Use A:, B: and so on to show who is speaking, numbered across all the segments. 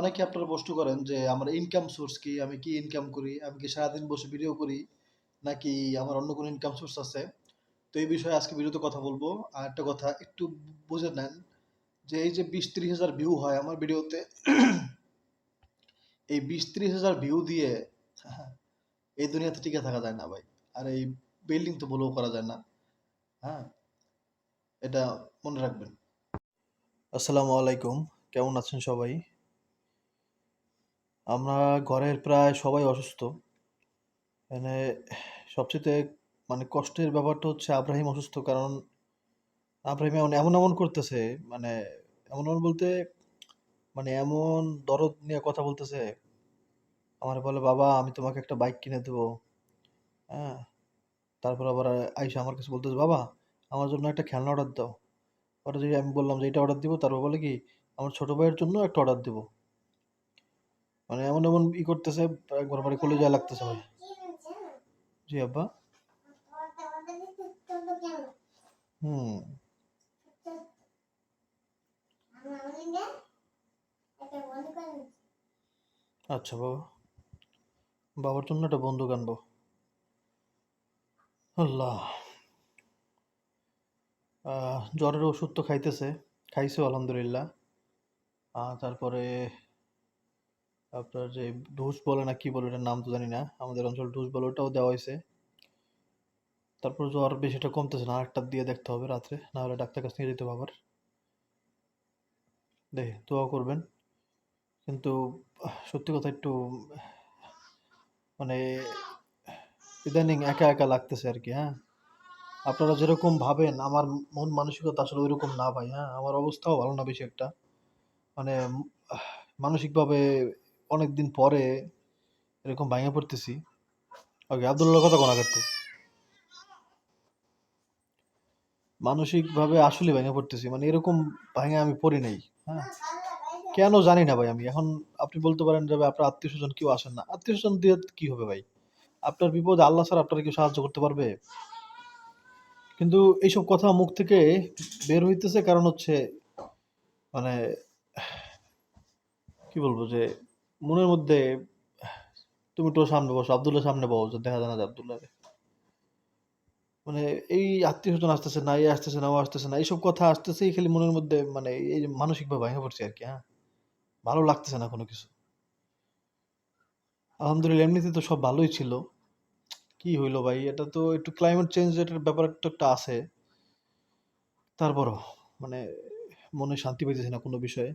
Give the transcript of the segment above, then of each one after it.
A: অনেকে আপনারা প্রশ্ন করেন যে, আমার ইনকাম সোর্স কি? আমি কি ইনকাম করি? আমি কি সারাদিন বসে ভিডিও করি? নাকি আমার অন্য কোনো ইনকাম সোর্স আছে? তো এই বিষয়ে আজকে ভিডিওতে কথা বলব। আরেকটা কথা, একটু বুঝে নেন যে, এই যে ২০-৩০ হাজার ভিউ হয় আমার ভিডিওতে এই ২০-৩০ হাজার ভিউ দিয়ে এই দুনিয়াতে টিকে থাকা যায় না ভাই। আর এই বিল্ডিং তো বলেও করা যায় না। হ্যাঁ? এটা মনে রাখবেন। আসসালামু আলাইকুম। কেমন আছেন সবাই? আমরা ঘরের প্রায় সবাই অসুস্থ। মানে সবচাইতে মানে কষ্টের ব্যাপারটা হচ্ছে আব্রাহিম অসুস্থ কারণ আব্রাহিম এমন, এমন, এমন করতেছে মানে এমন, এমন বলতে মানে এমন দরদ নিয়ে কথা বলতেছে। আমারে বলে, "বাবা আমি তোমাকে একটা বাইক কিনে দেবো।" হ্যাঁ? তারপর আবার আইসা আমার কাছে বলতেছে, "বাবা আমার জন্য একটা খেলনা অর্ডার দাও।" পরে যদি আমি বললাম যে, "এটা অর্ডার দিব।" তারপর বলে কি, "আমার ছোট ভাইয়ের জন্য একটা অর্ডার দিব।" মানে এমন, এমন ই করতেছে একবার মানে কলিজায় লাগতেছে ভাই। জি আব্বা? হুম। আচ্ছা বাবা। বাবার জন্য একটা বন্দুক আনব। আল্লাহ! জ্বরের ওষুধ তো খাইতেছে। খাইছে আলহামদুলিল্লাহ। তারপরে আপনার যে ডোজ বলে না কি বলে ওটার নাম তো জানি না। আমাদের অঞ্চলে ডোজ বলে ওটাও দেওয়া হয়েছে তারপর জ্বর বেশিটা কমতেছে না। আরেকটা দিয়ে দেখতে হবে রাত্রে। না হলে ডাক্তারের কাছে নিয়ে যেতে হবে আবার। দেখি দোয়া করবেন। কিন্তু সত্যি কথা একটু মানে ইদানিং একা, একা লাগতেছে আর কি হ্যাঁ? আপনারা যেরকম ভাবেন আমার মন মানসিকতা আসলে ঐরকম না ভাই, হ্যাঁ? আমার অবস্থাও ভালো না বেশি একটা। মানে মানসিকভাবে অনেকদিন পরে এরকম ভাইঙা পড়তেছি। ওকে আব্দুল্লাহর কথা কোন একটু। মানসিকভাবে আসলেই ভেঙে পড়তেছি। মানে এরকম ভাইঙা আমি পড়ি নাই, হ্যাঁ? কেন জানি না ভাই আমি। এখন আপনি বলতে পারেন যে, আপনার আত্মীয়স্বজন কেউ আসেন না। আত্মীয় স্বজন দিয়ে কি হবে ভাই? আপনার বিপদ আল্লাহ ছাড়া আপনারে কেউ সাহায্য করতে পারবে? কিন্তু এইসব কথা মুখ থেকে বের হইতেছে কারণ হচ্ছে মানে কি বলব যে মনের মধ্যে তুমি একটু সামনে বসো, আব্দুল্লাহ সামনে বসো দেখা যায় না যে আব্দুল্লাহরে। মানে এই আত্মীয় স্বজন আসতেছে না, এই আসতেছে না, ও আসতেছে না। এইসব কথা আসতেছেই খালি মনের মধ্যে মানে এই মানসিকভাবে ভেঙে আর কি হ্যাঁ? ভালো লাগতেছে না কোনো কিছু। আলহামদুলিল্লাহ এমনিতে তো সব ভালোই ছিল। কি হইল ভাই? এটা তো একটু ক্লাইমেট চেঞ্জ এটার ব্যাপার তো একটা আছে। তারপরও মানে মনে শান্তি পাইতেছি না কোনো বিষয়ে।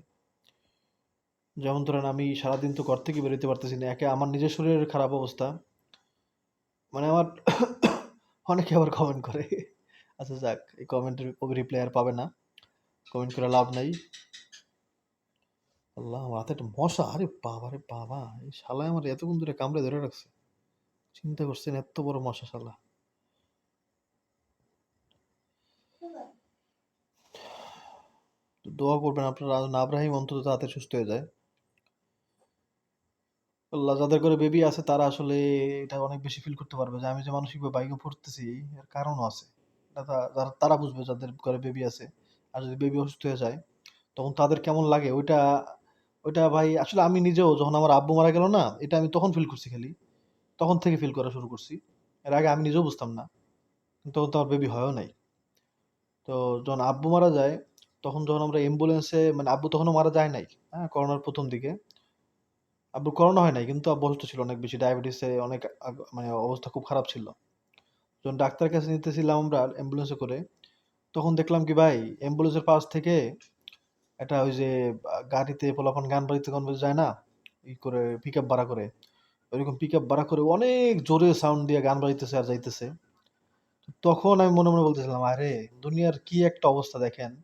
A: যেমন ধরেন আমি সারাদিন তো ঘর থেকে বেরোতে পারতেছি না। একে আমার নিজের শরীরের খারাপ অবস্থা। মানে আমার অনেকে আবার কমেন্ট করে। আচ্ছা যাক, এই কমেন্টের রিপ্লাই আর পাবে না। কমেন্ট করে লাভ নাই। আল্লাহ! হাতে একটা মশা। আরে বাবা রে বাবা! এই শালায় আমার এতক্ষণ ধরে কামড়ে ধরে রাখছে। চিন্তা করছেন এত বড় মশা শালা। দোয়া করবেন আপনারা যেন আব্রাহিম অন্তত তাতে সুস্থ হয়ে যায়। আল্লাহ যাদের ঘরে বেবি আছে, তারা আসলে এটা অনেক বেশি ফিল করতে পারবে যে আমি যে মানসিকভাবে ভেঙে পড়তেছি, এর কারণও আছে। এটা তা তারা বুঝবে যাদের ঘরে বেবি আছে। আর যদি বেবি অসুস্থ হয়ে যায়, তখন তাদের কেমন লাগে ওইটা ওইটা ভাই, আসলে আমি নিজেও যখন আমার আব্বু মারা গেল না, এটা আমি তখন ফিল করছি খালি। তখন থেকে ফিল করা শুরু করছি। এর আগে আমি নিজেও বুঝতাম না। তখন তো আমার বেবি হয়ও নাই। তো যখন আব্বু মারা যায়, তখন যখন আমরা অ্যাম্বুলেন্সে মানে আব্বু তখনও মারা যায় নাই। হ্যাঁ? করোনার প্রথম দিকে। আব্বুর করোনা হয় নাই কিন্তু আব্বু অসুস্থ ছিল অনেক বেশি। ডায়াবেটিসে অনেক মানে অবস্থা খুব খারাপ ছিল। যখন ডাক্তারের কাছে নিতেছিলাম আমরা অ্যাম্বুলেন্সে করে, তখন দেখলাম কি ভাই অ্যাম্বুলেন্সের পাশ থেকে একটা ওই যে গাড়িতে পোলাপান গান বাজাইতে, গান যায় না? ই করে পিকআপ ভাড়া করে। ওইরকম পিকআপ ভাড়া করে অনেক জোরে সাউন্ড দিয়ে গান বাজাইতেছে আর যাইতেছে। তখন আমি মনে, মনে বলতেছিলাম, "আরে দুনিয়ার কি একটা অবস্থা দেখেন।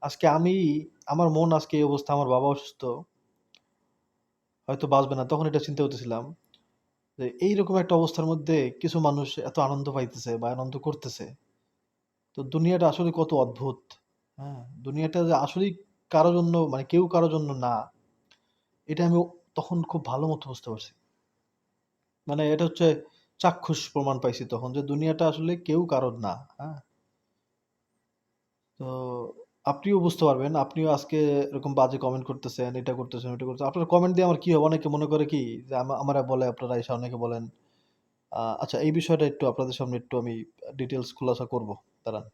A: আজকে আমি আমার মন আজকে এই অবস্থা, আমার বাবা অসুস্থ। হয়তো বাঁচবে না।" তখন এটা চিন্তা করতেছিলাম যে, এইরকম একটা অবস্থার মধ্যে কিছু মানুষ এত আনন্দ পাইতেছে বা আনন্দ করতেছে। তো দুনিয়াটা আসলে কত অদ্ভুত। হ্যাঁ? দুনিয়াটা যে আসলেই কারও জন্য মানে কেউ কারও জন্য না। এটা আমি তখন খুব ভালো মতো বুঝতে পারছি। মানে এটা হচ্ছে চাক্ষুষ প্রমাণ পাইছি তখন যে, দুনিয়াটা আসলে কেউ কারোর না। হ্যাঁ? তো আপনিও বুঝতে পারবেন। আপনিও আজকে এরকম বাজে কমেন্ট করতেছেন, এটা করতেছেন, ওইটা করতেছেন। আপনার কমেন্ট দিয়ে আমার কী হবে? অনেকে মনে করে কি যে আমা আমারে বলে আপনারা এসে অনেকে বলেন আচ্ছা এই বিষয়টা একটু আপনাদের সামনে একটু আমি ডিটেলস খুলাসা করব। দাঁড়ান।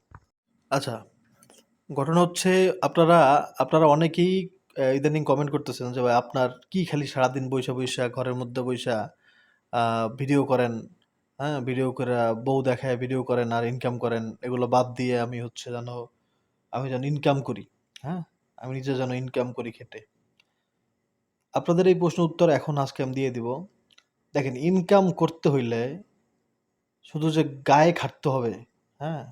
A: আচ্ছা, ঘটনা হচ্ছে আপনারা আপনারা অনেকেই ইদানিং কমেন্ট করতেছেন যে ভাই আপনার কি খালি সারাদিন বইসা, বইসা ঘরের মধ্যে আ ভিডিও করেন, হ্যাঁ? ভিডিও করে বউ দেখায় ভিডিও করেন আর ইনকাম করেন। এগুলো বাদ দিয়ে আমি হচ্ছে যেন আমি যেন ইনকাম করি, হ্যাঁ? আমি নিজে যেন ইনকাম করি খেটে। আপনাদের এই প্রশ্ন উত্তর এখন আজকে আমি দিয়ে দিব। দেখেন ইনকাম করতে হইলে শুধু যে গায়ে খাটতে হবে, হ্যাঁ?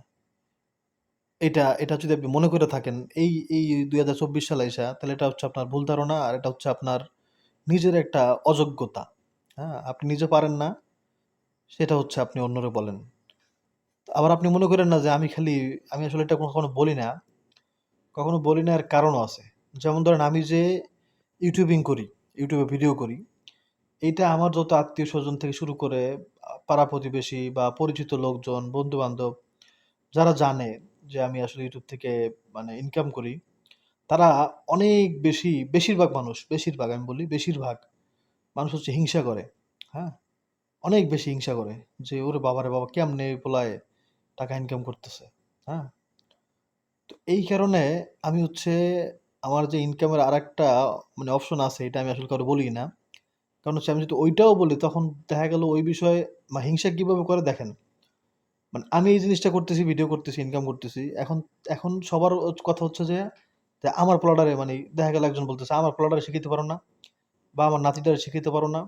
A: এটা এটা যদি আপনি মনে করে থাকেন এই এই ২০২৪ সালে আইসা তাহলে এটা হচ্ছে আপনার ভুল ধারণা আর এটা হচ্ছে আপনার নিজের একটা অযোগ্যতা, হ্যাঁ? আপনি নিজে পারেন না, সেটা হচ্ছে আপনি অন্যরে বলেন। আবার আপনি মনে করেন না যে আমি খালি আমি আসলে এটা কখনো বলি না। কখনো বলি না এর কারণও আছে। যেমন ধরেন আমি যে ইউটিউবিং করি, ইউটিউবে ভিডিও করি, এটা আমার যত আত্মীয় স্বজন থেকে শুরু করে পাড়া-প্রতিবেশী বা পরিচিত লোকজন, বন্ধু-বান্ধব যারা জানে যে আমি আসলে ইউটিউব থেকে মানে ইনকাম করি, তারা অনেক বেশি বেশিরভাগ মানুষ, বেশিরভাগ আমি বলি বেশিরভাগ মানুষ হচ্ছে হিংসা করে, হ্যাঁ? অনেক বেশি হিংসা করে যে, "ওরে বাবারে বাবা! কেমনে পোলায় টাকা ইনকাম করতেছে?" হ্যাঁ? তো এই কারণে আমি হচ্ছে আমার যে ইনকামের আরেকটা মানে অপশন আছে এটা আমি আসলে কাউরে বলি না। কারণ হচ্ছে আমি যদি ওইটাও বলি তখন দেখা গেল ওই বিষয়ে মা হিংসা কীভাবে করে দেখেন। মানে আমি এই জিনিসটা করতেছি, ভিডিও করতেছি, ইনকাম করতেছি। এখন এখন সবার কথা হচ্ছে যে, যে আমার পোলাটারে মানে দেখা গেল একজন বলতেছে, "আমার পোলাটারে শিখিতে পারো না? বা আমার নাতিটারে শিখাইতে পারো না?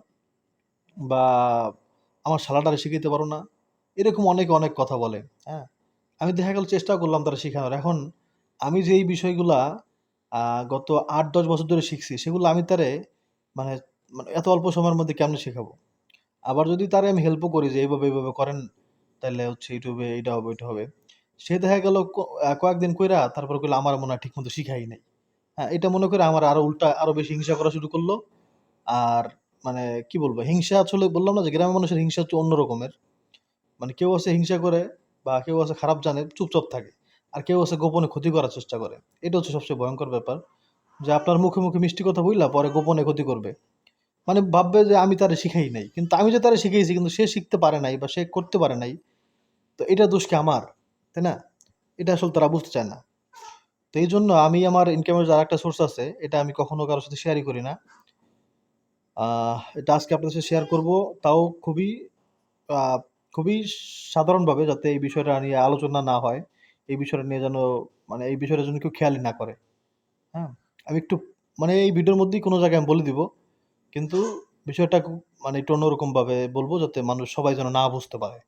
A: বা আমার শালাটারে শিখিতে পারো না?" এরকম অনেকে অনেক কথা বলে, হ্যাঁ? আমি দেখা গেল চেষ্টা করলাম তারা শিখানোর। এখন আমি যে এই বিষয়গুলা গত আট দশ বছর ধরে শিখছি, সেগুলো আমি তারে মানে মানে এত অল্প সময়ের মধ্যে কেমনে শিখাবো? আবার যদি তারে আমি হেল্পও করি যে, এইভাবে এইভাবে করেন, তাহলে হচ্ছে ইউটিউবে এইটা হবে, ওইটা হবে।" সে দেখা গেল কয়েকদিন কইরা তারপরে কইলো, "আমার মনে হয় ঠিকমতো শিখাই নাই।" হ্যাঁ? এটা মনে করে আমার আরও উল্টা আরও বেশি হিংসা করা শুরু করল। আর মানে কি বলব? হিংসা আসলে বললাম না যে গ্রামের মানুষের হিংসা হচ্ছে অন্য রকমের। মানে কেউ আছে হিংসা করে বা কেউ আছে খারাপ জানে, চুপচাপ থাকে। আর কেউ আছে গোপনে ক্ষতি করার চেষ্টা করে। এটা হচ্ছে সবচেয়ে ভয়ঙ্কর ব্যাপার। যে আপনার মুখে, মুখে মিষ্টি কথা বইলা পরে গোপনে ক্ষতি করবে। মানে ভাববে যে আমি তারে শিখাই নাই। কিন্তু আমি যে তারা শিখাইছি কিন্তু সে শিখতে পারে নাই বা সে করতে পারে নাই। তো এটা দোষ কি আমার? তাই না? এটা আসলে তারা বুঝতে চায় না। তো এই জন্য আমি আমার ইনকামের যে আরেকটা সোর্স আছে, এটা আমি কখনো কারও সাথে শেয়ারই করি না। এটা আজকে আপনাদের সাথে শেয়ার করব। তাও খুবই খুবই সাধারণভাবে যাতে এই বিষয়টা নিয়ে আলোচনা না হয়। এই বিষয়টা নিয়ে যেন মানে এই বিষয়টা যেন কেউ খেয়ালই না করে। হ্যাঁ? আমি একটু মানে এই ভিডিওর মধ্যেই কোনো জায়গায় আমি বলে দিব। কিন্তু বিষয়টা মানে একটু অন্যরকমভাবে বলব যাতে মানুষ সবাই যেন না বুঝতে পারে।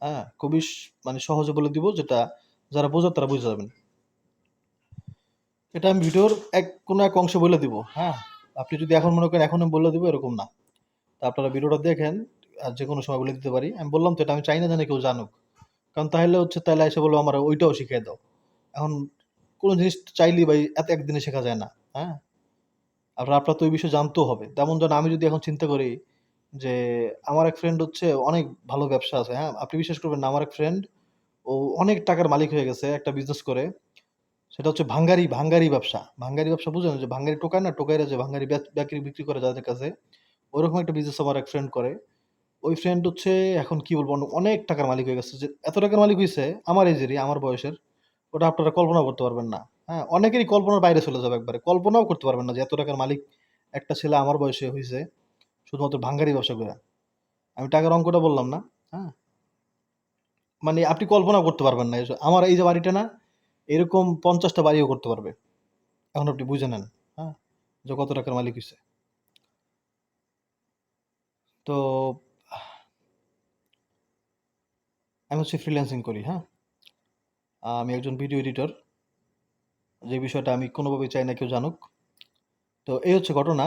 A: হ্যাঁ? খুবই মানে সহজে বলে দিব যেটা যারা বোঝার তারা বুঝে যাবেন। এটা আমি ভিডিওর এক, কোনো এক অংশে বলে দিব। হ্যাঁ? আপনি যদি এখন মনে করেন এখন আমি বলে দিব এরকম না। তা আপনারা ভিডিওটা দেখেন আর যে কোনো সময় বলে দিতে পারি। আমি বললাম তো এটা আমি চাই না যেন কেউ জানুক। কারণ তাহলে হচ্ছে তাইলে এসে বলবে আমার ওইটাও শিখিয়ে দাও। এখন কোন জিনিস চাইলেই ভাই এত একদিনে শেখা যায় না। হ্যাঁ? আর আপনার তো ওই বিষয়ে জানতেও হবে। তেমন যেন আমি যদি এখন চিন্তা করি যে আমার এক ফ্রেন্ড হচ্ছে অনেক ভালো ব্যবসা আছে। হ্যাঁ? আপনি বিশ্বাস করবেন না আমার এক ফ্রেন্ড ও অনেক টাকার মালিক হয়ে গেছে একটা বিজনেস করে। সেটা হচ্ছে ভাঙ্গারি, ভাঙ্গারি ব্যবসা। ভাঙ্গারি ব্যবসা বুঝেন? যে ভাঙ্গারি টোকায় না? টোকাইরা যে ভাঙ্গারি বিক্রি করে যাদের কাছে। ওরকম একটা বিজনেস আমার এক ফ্রেন্ড করে। ওই ফ্রেন্ড হচ্ছে এখন কি বলব? অনেক টাকার মালিক হয়ে গেছে। যে এত টাকার মালিক হয়েছে আমার এজেরই, আমার বয়সের। ওটা আপনারা কল্পনাও করতে পারবেন না। হ্যাঁ? অনেকেরই কল্পনার বাইরে চলে যাবে একবারে। কল্পনাও করতে পারবেন না যে এত টাকার মালিক একটা ছেলে আমার বয়সে হয়েছে শুধুমাত্র ভাঙ্গারি ব্যবসা কইরা। আমি টাকার অঙ্কটা বললাম না। হ্যাঁ? মানে আপনি কল্পনাও করতে পারবেন না। আমার এই যে বাড়িটা না? এরকম পঞ্চাশটা বাড়িও করতে পারবে। এখন আপনি বুঝে নেন। হ্যাঁ? যে কত টাকার মালিক হয়েছে তো আমি হচ্ছে ফ্রিল্যান্সিং করি। হ্যাঁ? আমি একজন ভিডিও এডিটর। যে বিষয়টা আমি কোনোভাবেই চাই না কেউ জানুক। তো এই হচ্ছে ঘটনা।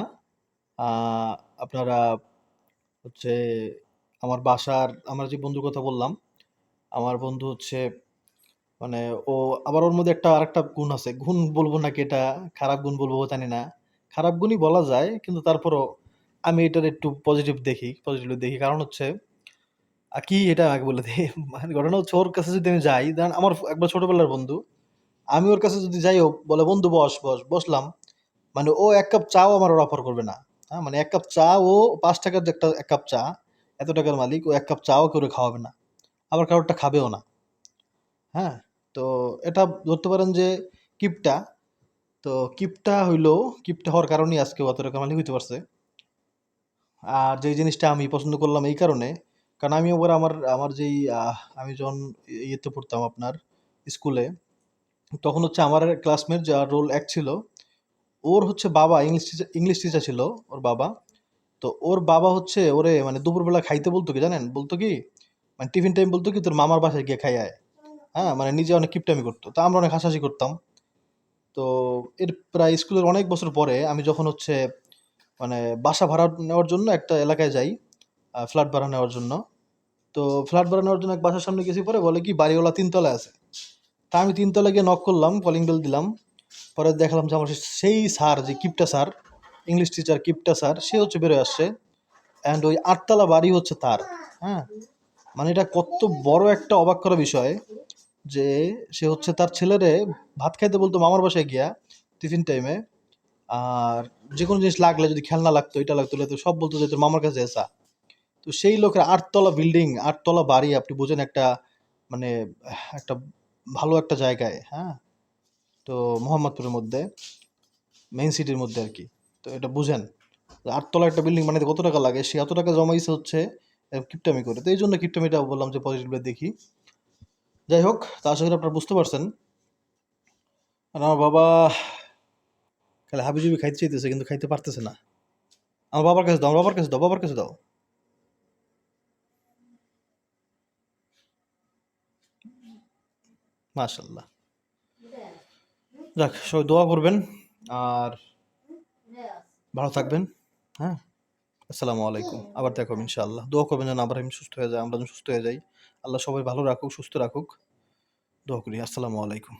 A: আপনারা হচ্ছে আমার বাসার আমার যে বন্ধুর কথা বললাম, আমার বন্ধু হচ্ছে মানে ও আবার ওর মধ্যে একটা আরেকটা গুণ আছে। গুণ বলব নাকি এটা খারাপ গুণ বলব জানি না। খারাপ গুণই বলা যায়। কিন্তু তারপরও আমি এটার একটু পজিটিভ দেখি, পজিটিভলি দেখি। কারণ হচ্ছে কি এটা আগে বলে দেই। মানে ঘটনা হচ্ছে ওর কাছে যদি আমি যাই, ধরেন আমার একবার ছোটবেলার বন্ধু। আমি ওর কাছে যদি যাই বলে বন্ধু বস বস বসলাম। মানে ও এক কাপ চাও আমার ওর অফার করবে না। হ্যাঁ মানে এক কাপ চা ও পাঁচ টাকার যে একটা এক কাপ চা এত টাকার মালিক ও এক কাপ চাও করে খাওয়াবে না। আবার কারোরটা খাবেও না। হ্যাঁ তো এটা ধরতে পারেন যে কিপটা। তো কিপটা হইল কিপটা হওয়ার কারণেই আজকে অত টাকা মালিক হইতে পারছে। আর যেই জিনিসটা আমি পছন্দ করলাম এই কারণে কারণ আমি ওপর আমার আমার যেই আমি যখন ইয়েতে পড়তাম আপনার স্কুলে, তখন হচ্ছে আমার ক্লাসমেট যার রোল এক ছিল, ওর হচ্ছে বাবা ইংলিশ টিচার ইংলিশ টিচার ছিল ওর বাবা। তো ওর বাবা হচ্ছে ওরে মানে দুপুরবেলা খাইতে বলতো কি জানেন? বলতো কি মানে টিফিন টাইম বলতো কি, তোর মামার বাসায় গিয়ে খাই আয়। হ্যাঁ মানে নিজে অনেক কিপটামি করতো। তা আমরা অনেক হাসাহাসি করতাম। তো এর প্রায় স্কুলের অনেক বছর পরে আমি যখন হচ্ছে মানে বাসা ভাড়া নেওয়ার জন্য একটা এলাকায় যাই ফ্ল্যাট ভাড়া নেওয়ার জন্য। তো ফ্ল্যাট ভাড়া নেওয়ার জন্য এক বাসার সামনে গেছি পরে বলে কি বাড়িওয়ালা তিনতলায় আছে। তা আমি তিনতলা গিয়ে নক করলাম কলিং বেল দিলাম। পরে দেখলাম যে আমার সেই স্যার যে কিপটা স্যার ইংলিশ টিচার কিপটা স্যার সে হচ্ছে বেরোয় আসছে। অ্যান্ড ওই আটতলা বাড়ি হচ্ছে তার হ্যাঁ? মানে এটা কত বড় একটা অবাক করা বিষয় যে সে হচ্ছে তার ছেলেরে ভাত খাইতে বলতো মামার বাসায় গিয়া টিফিন টাইমে আর যে কোনো জিনিস লাগলে যদি খেলনা লাগতো এটা লাগতো, সব বলতো যে তোর মামার কাছে এসা। তো সেই লোকের আটতলা বিল্ডিং আটতলা বাড়ি, আপনি বোঝেন একটা মানে একটা ভালো একটা জায়গায় হ্যাঁ? তো মোহাম্মদপুরের মধ্যে মেইন সিটির মধ্যে আর কি তো এটা বুঝেন, আটতলা একটা বিল্ডিং বানাইতে কত টাকা লাগে? সে এত টাকা জমাইছে হচ্ছে কিপটামি করে। তো এই জন্য কিপটামিটা বললাম যে পজিটিভলি দেখি। যাই হোক, তা আশা করি আপনারা বুঝতে পারছেন। আর আমার বাবা, খালি হাবিজুবি খাইতে চাইতেছে, কিন্তু খাইতে পারতেছে না। আমার বাবার কাছে দাও, আমার বাবার কাছে দাও, বাবার কাছে দাও। মাশাল্লাহ যাক, সবাই দোয়া করবেন আর ভালো থাকবেন হ্যাঁ? আসসালামু আলাইকুম। আবার দেখো ইনশাআল্লাহ। দোয়া করবেন যেন আবার আমি সুস্থ হয়ে যাই আমরা যেন সুস্থ হয়ে যাই। আল্লাহ সবাই ভালো রাখুক, সুস্থ রাখুক। দোয়া করি। আসসালামু আলাইকুম।